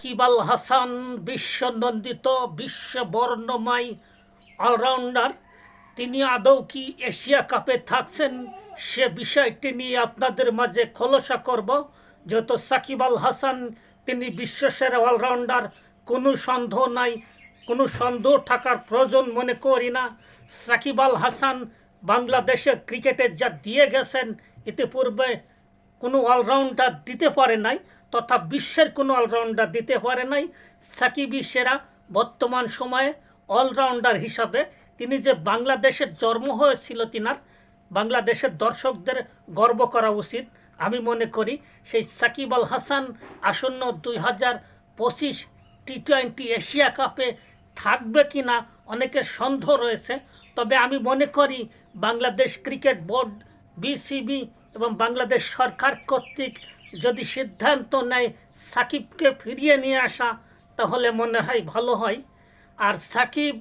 কিবাল হাসান বিশ্বনন্দিত বিশ্ব বর্ণময় অলরাউন্ডার। তিনি আদৌ কি এশিয়া কাপে থাকছেন? সে বিষয়টি নিয়ে আপনাদের মাঝে খোলসা করব। যেহেতু সাকিব আল হাসান, তিনি বিশ্বসেরা অলরাউন্ডার, কোনো সন্দেহ নাই, কোনো সন্দেহ থাকার প্রয়োজন মনে করি না। সাকিব আল হাসান বাংলাদেশের ক্রিকেটে যা দিয়ে গেছেন, ইতিপূর্বে কোনো অলরাউন্ডার দিতে পারে নাই। তথা বিশ্বের কোনো অলরাউন্ডার দিতে পারে নাই। সাকিবি সেরা। বর্তমান সময়ে অলরাউন্ডার হিসাবে তিনি যে বাংলাদেশের জন্ম হয়েছিল তিনার, বাংলাদেশের দর্শকদের গর্ব করা উচিত। আমি মনে করি সেই সাকিব আল হাসান আসন্ন দুই হাজার পঁচিশ টি টোয়েন্টি এশিয়া কাপে থাকবে কি না অনেকের সন্দেহ রয়েছে। তবে আমি মনে করি বাংলাদেশ ক্রিকেট বোর্ড, বিসিবি এবং বাংলাদেশ সরকার কর্তৃক যদি সিদ্ধান্ত নেয় সাকিবকে ফিরিয়ে নিয়ে আসা, তাহলে মনে হয় ভালো হয়। আর সাকিব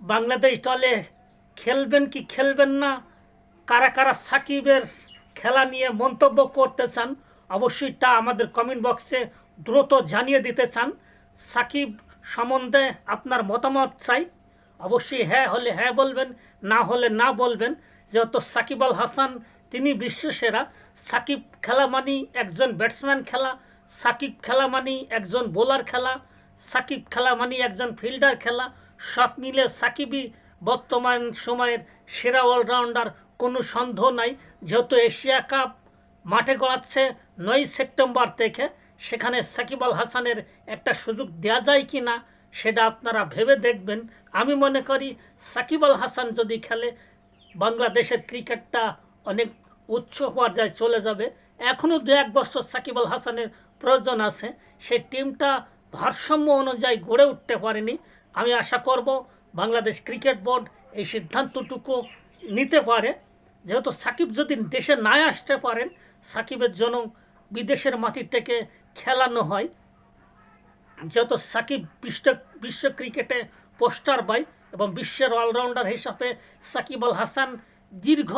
বাংলাদেশ দলে খেলবেন কি খেলবেন না, কারা কারা সাকিবের খেলা নিয়ে মন্তব্য করতে চান, অবশ্যই তা আমাদের কমেন্ট বক্সে দ্রুত জানিয়ে দিতে চান। সাকিব সম্বন্ধে আপনার মতামত চাই। অবশ্যই হ্যাঁ হলে হ্যাঁ বলবেন, না হলে না বলবেন। যেহেতু সাকিব আল হাসান, তিনি বিশ্বসেরা সাকিব খেলা মানি একজন ব্যাটসম্যান খেলা, সাকিব খেলা মানি একজন বোলার খেলা, সাকিব খেলা মানি একজন ফিল্ডার খেলা। সব মিলে সাকিবই বর্তমান সময়ের সেরা অলরাউন্ডার কোনো সন্দেহ নাই। যেহেতু এশিয়া কাপ মাঠে গড়াচ্ছে নয় সেপ্টেম্বর থেকে, সেখানে সাকিব আল হাসানের একটা সুযোগ দেওয়া যায় কি না, সেটা আপনারা ভেবে দেখবেন। আমি মনে করি সাকিব আল হাসান যদি খেলে, বাংলাদেশের ক্রিকেটটা অনেক উচ্চ পর্যায়ে চলে যাবে। এখনও দু এক বছর সাকিব আল হাসানের প্রয়োজন আছে। সেই টিমটা ভারসাম্য অনুযায়ী গড়ে উঠতে পারেনি। আমি আশা করব বাংলাদেশ ক্রিকেট বোর্ড এই সিদ্ধান্তটুকু নিতে পারে। যেহেতু সাকিব যদি দেশে না আসতে পারেন, সাকিবের জন্য বিদেশের মাটি থেকে খেলানো হয়। যেহেতু সাকিব বিশ্ব বিশ্ব ক্রিকেটে পোস্টার বাই এবং বিশ্বের অলরাউন্ডার হিসাবে সাকিব আল হাসান দীর্ঘ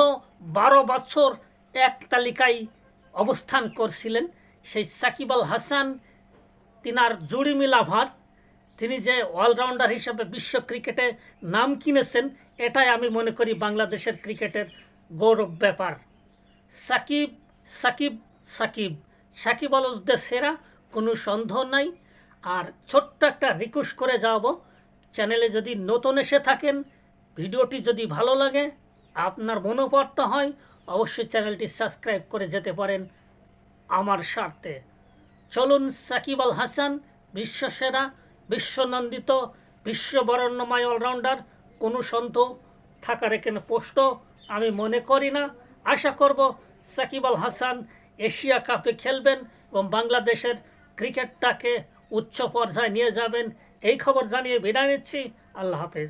বারো বছর এক তালিকায় অবস্থান করছিলেন সেই সাকিব আল হাসান। তিনার জুড়ি মিলা ভার তিনি যে অলরাউন্ডার হিসাবে বিশ্ব ক্রিকেটে নাম কিনেছেন, এটাই আমি মনে করি বাংলাদেশের ক্রিকেটের গৌরব ব্যাপার। সাকিব সাকিব সাকিব। সাকিব আলসদের সেরা, কোনো সন্দেহ নাই। আর ছোট্ট একটা রিকোয়েস্ট করে যাব। চ্যানেলে যদি নতুন এসে থাকেন, ভিডিওটি যদি ভালো লাগে আপনার মনোপর্ত হয়, অবশ্যই চ্যানেলটি সাবস্ক্রাইব করে যেতে পারেন আমার স্বার্থে। চলুন সাকিব আল হাসান, বিশ্বসেরা, বিশ্বনন্দিত, বিশ্ববরণ্যময় অলরাউন্ডার কোনো থাকার এখানে পোস্ট আমি মনে করি না। আশা করব সাকিব আল হাসান এশিয়া কাপে খেলবেন এবং বাংলাদেশের ক্রিকেটটাকে উচ্চ পর্যায়ে নিয়ে যাবেন। এই খবর জানিয়ে বিদায় নিচ্ছি। আল্লাহ হাফেজ।